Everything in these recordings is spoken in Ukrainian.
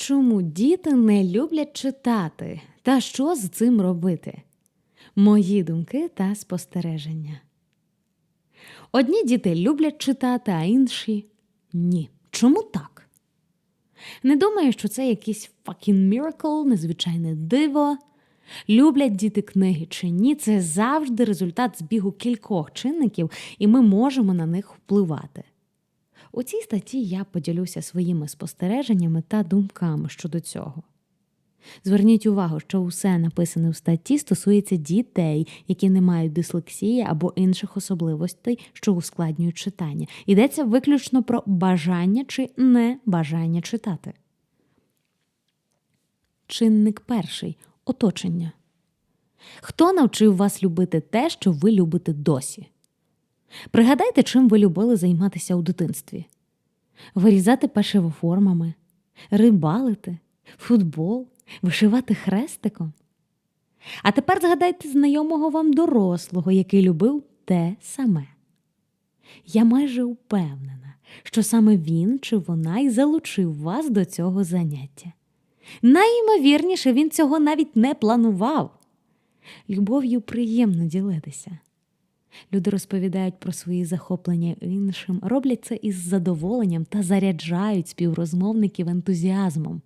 Чому діти не люблять читати? Та що з цим робити? Мої думки та спостереження. Одні діти люблять читати, а інші ні. Чому так? Не думаю, що це якийсь fucking miracle, незвичайне диво. Люблять діти книги чи ні, це завжди результат збігу кількох чинників, і ми можемо на них впливати. У цій статті я поділюся своїми спостереженнями та думками щодо цього. Зверніть увагу, що усе написане в статті стосується дітей, які не мають дислексії або інших особливостей, що ускладнюють читання. Йдеться виключно про бажання чи небажання читати. Чинник перший оточення. Хто навчив вас любити те, що ви любите досі? Пригадайте, чим ви любили займатися у дитинстві: вирізати пешево формами, рибалити, футбол, вишивати хрестиком. А тепер згадайте знайомого вам дорослого, який любив те саме. Я майже впевнена, що саме він чи вона й залучив вас до цього заняття. Найімовірніше, він цього навіть не планував. Любов'ю приємно ділитися. Люди розповідають про свої захоплення іншим, роблять це із задоволенням та заряджають співрозмовників ентузіазмом.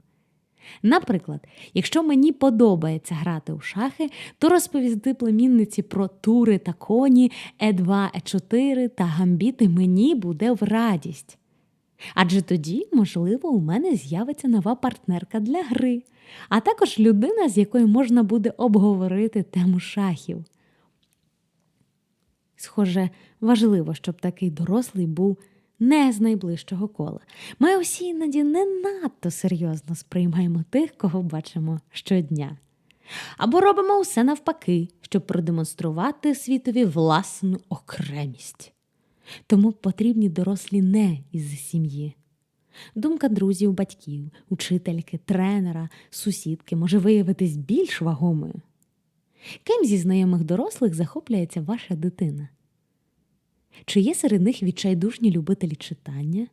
Наприклад, якщо мені подобається грати у шахи, то розповісти племінниці про тури та коні, Е2, Е4 та гамбіти мені буде в радість. Адже тоді, можливо, у мене з'явиться нова партнерка для гри, а також людина, з якою можна буде обговорити тему шахів. Схоже, важливо, щоб такий дорослий був не з найближчого кола. Ми усі іноді не надто серйозно сприймаємо тих, кого бачимо щодня. Або робимо усе навпаки, щоб продемонструвати світові власну окремість. Тому потрібні дорослі не із сім'ї. Думка друзів, батьків, учительки, тренера, сусідки може виявитись більш вагомою. Ким зі знайомих дорослих захоплюється ваша дитина? Чи є серед них відчайдушні любителі читання?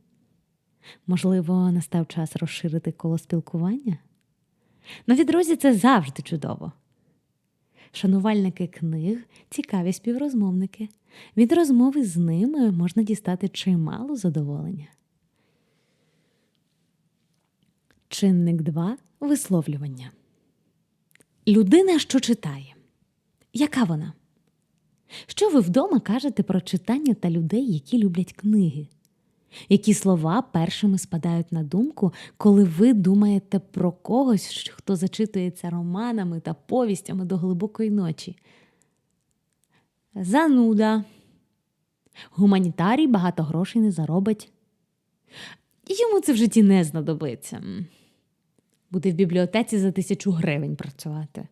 Можливо, настав час розширити коло спілкування? Нові друзі це завжди чудово. Шанувальники книг цікаві співрозмовники. Від розмови з ними можна дістати чимало задоволення. Чинник 2. Висловлювання. Людина, що читає. Яка вона? Що ви вдома кажете про читання та людей, які люблять книги? Які слова першими спадають на думку, коли ви думаєте про когось, хто зачитується романами та повістями до глибокої ночі? Зануда. Гуманітарій багато грошей не заробить. Йому це в житті не знадобиться. Буде в бібліотеці за тисячу гривень працювати.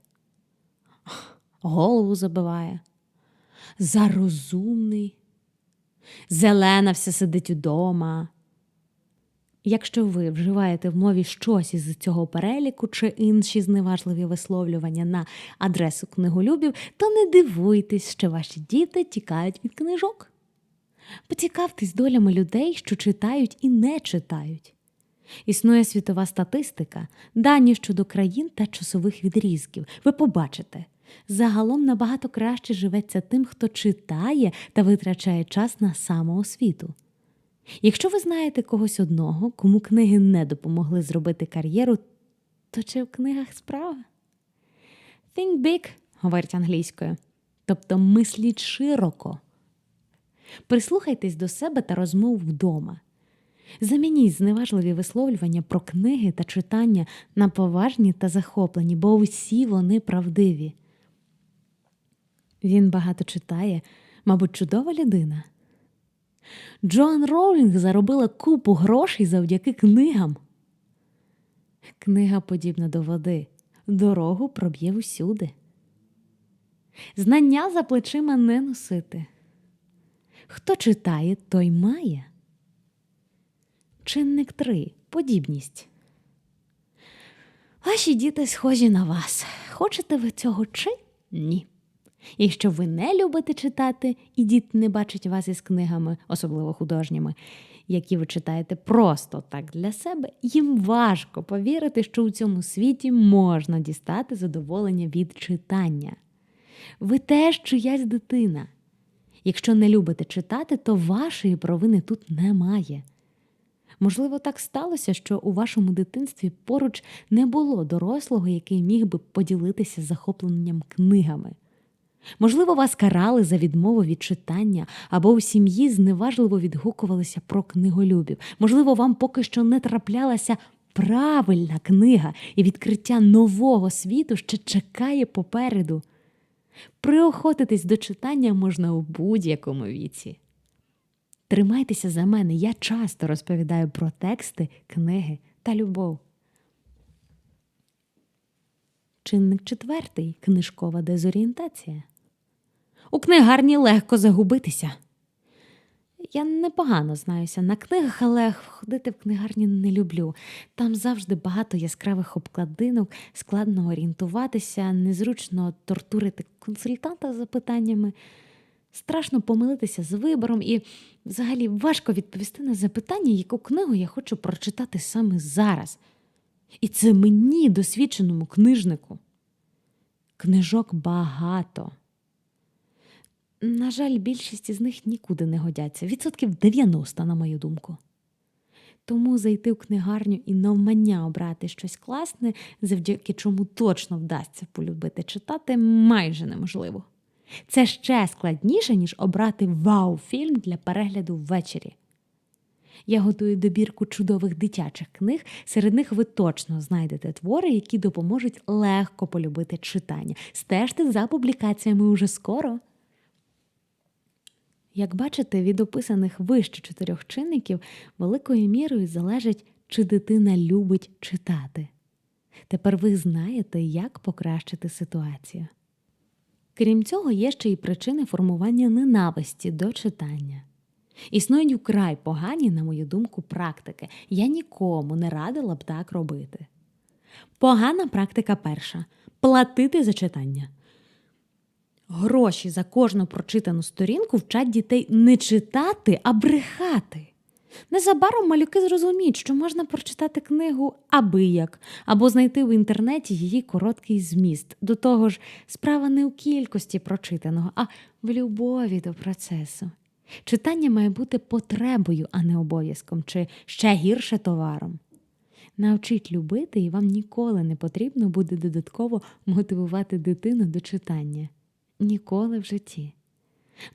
Голову забиває. Зарозумний. Зелена все сидить удома. Якщо ви вживаєте в мові щось із цього переліку чи інші зневажливі висловлювання на адресу книголюбів, то не дивуйтесь, що ваші діти тікають від книжок. Поцікавтесь долями людей, що читають і не читають. Існує світова статистика, дані щодо країн та часових відрізків. Ви побачите, загалом набагато краще живеться тим, хто читає та витрачає час на самоосвіту. Якщо ви знаєте когось одного, кому книги не допомогли зробити кар'єру, то чи в книгах справа? Think big, говорять англійською, тобто мисліть широко. Прислухайтесь до себе та розмов вдома. Замініть зневажливі висловлювання про книги та читання на поважні та захоплені, бо усі вони правдиві. Він багато читає, мабуть, чудова людина. Джоан Роулінг заробила купу грошей завдяки книгам. Книга подібна до води, дорогу проб'є усюди. Знання за плечима не носити. Хто читає, той має. Чинник 3. Подібність. Ваші діти схожі на вас. Хочете ви цього чи ні? Якщо ви не любите читати, і діти не бачать вас із книгами, особливо художніми, які ви читаєте просто так для себе, їм важко повірити, що у цьому світі можна дістати задоволення від читання. Ви теж чиясь дитина. Якщо не любите читати, то вашої провини тут немає. Можливо, так сталося, що у вашому дитинстві поруч не було дорослого, який міг би поділитися захопленням книгами. Можливо, вас карали за відмову від читання, або у сім'ї зневажливо відгукувалися про книголюбів. Можливо, вам поки що не траплялася правильна книга, і відкриття нового світу ще чекає попереду. Приохотитись до читання можна у будь-якому віці. Тримайтеся за мене, я часто розповідаю про тексти, книги та любов. Чинник четвертий книжкова дезорієнтація. У книгарні легко загубитися. Я непогано знаюся на книгах, але ходити в книгарні не люблю. Там завжди багато яскравих обкладинок, складно орієнтуватися, незручно тортурити консультанта з запитаннями. Страшно помилитися з вибором і, взагалі, важко відповісти на запитання, яку книгу я хочу прочитати саме зараз. І це мені, досвідченому книжнику. Книжок багато. На жаль, більшість із них нікуди не годяться, відсотків 90, на мою думку. Тому зайти в книгарню і навмання обрати щось класне, завдяки чому точно вдасться полюбити читати, майже неможливо. Це ще складніше, ніж обрати вау-фільм для перегляду ввечері. Я готую добірку чудових дитячих книг. Серед них ви точно знайдете твори, які допоможуть легко полюбити читання. Стежте за публікаціями уже скоро. Як бачите, від описаних вище чотирьох чинників великою мірою залежить, чи дитина любить читати. Тепер ви знаєте, як покращити ситуацію. Крім цього, є ще й причини формування ненависті до читання. Існують вкрай погані, на мою думку, практики. Я нікому не радила б так робити. Погана практика перша платити за читання. Гроші за кожну прочитану сторінку вчать дітей не читати, а брехати. Незабаром малюки зрозуміють, що можна прочитати книгу аби як, або знайти в інтернеті її короткий зміст. До того ж, справа не у кількості прочитаного, а в любові до процесу. Читання має бути потребою, а не обов'язком, чи ще гірше товаром. Навчіть любити, і вам ніколи не потрібно буде додатково мотивувати дитину до читання. Ніколи в житті.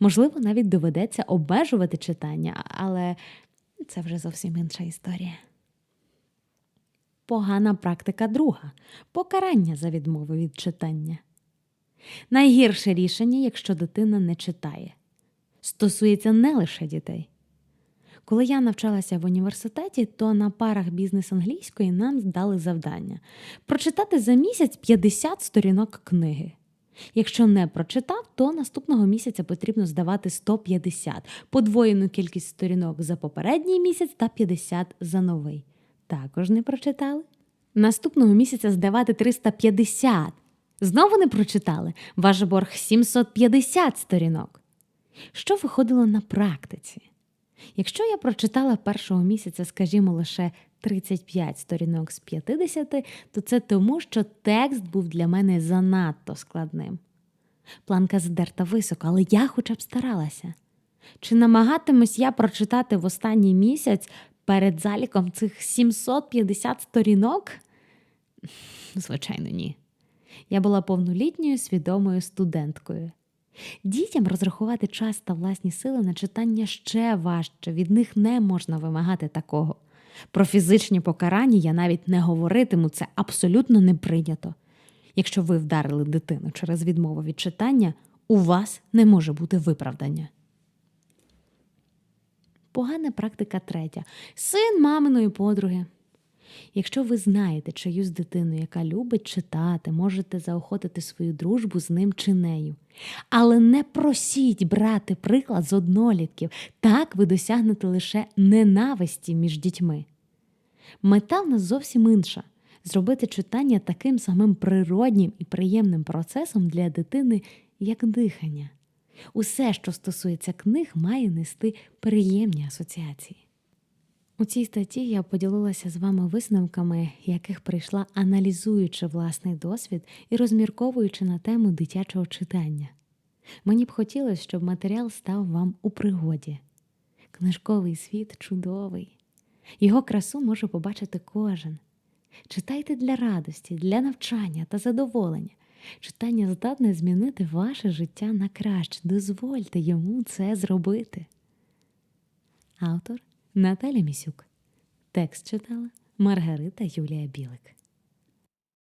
Можливо, навіть доведеться обмежувати читання, але це вже зовсім інша історія. Погана практика друга покарання за відмову від читання. Найгірше рішення, якщо дитина не читає, стосується не лише дітей. Коли я навчалася в університеті, то на парах бізнес англійської нам здали завдання прочитати за місяць 50 сторінок книги. Якщо не прочитав, то наступного місяця потрібно здавати 150, подвоєну кількість сторінок за попередній місяць та 50 за новий. Також не прочитали. Наступного місяця здавати 350. Знову не прочитали. Ваш борг 750 сторінок. Що виходило на практиці? Якщо я прочитала першого місяця, скажімо, лише 35 сторінок з 50, то це тому, що текст був для мене занадто складним. Планка здерта високо, але я хоча б старалася. Чи намагатимусь я прочитати в останній місяць перед заліком цих 750 сторінок? Звичайно, ні. Я була повнолітньою свідомою студенткою. Дітям розрахувати час та власні сили на читання ще важче, від них не можна вимагати такого. Про фізичні покарання я навіть не говоритиму, це абсолютно не прийнято. Якщо ви вдарили дитину через відмову від читання, у вас не може бути виправдання. Погана практика третя. Син маминої подруги. Якщо ви знаєте чиюсь дитину, яка любить читати, можете заохотити свою дружбу з ним чи нею. Але не просіть брати приклад з однолітків, так ви досягнете лише ненависті між дітьми. Мета в нас зовсім інша зробити читання таким самим природнім і приємним процесом для дитини, як дихання. Усе, що стосується книг, має нести приємні асоціації. У цій статті я поділилася з вами висновками, яких прийшла аналізуючи власний досвід і розмірковуючи на тему дитячого читання. Мені б хотілося, щоб матеріал став вам у пригоді. Книжковий світ чудовий. Його красу може побачити кожен. Читайте для радості, для навчання та задоволення. Читання здатне змінити ваше життя на краще. Дозвольте йому це зробити. Автор Наталя Місюк. Текст читала Маргарита Юлія Білик.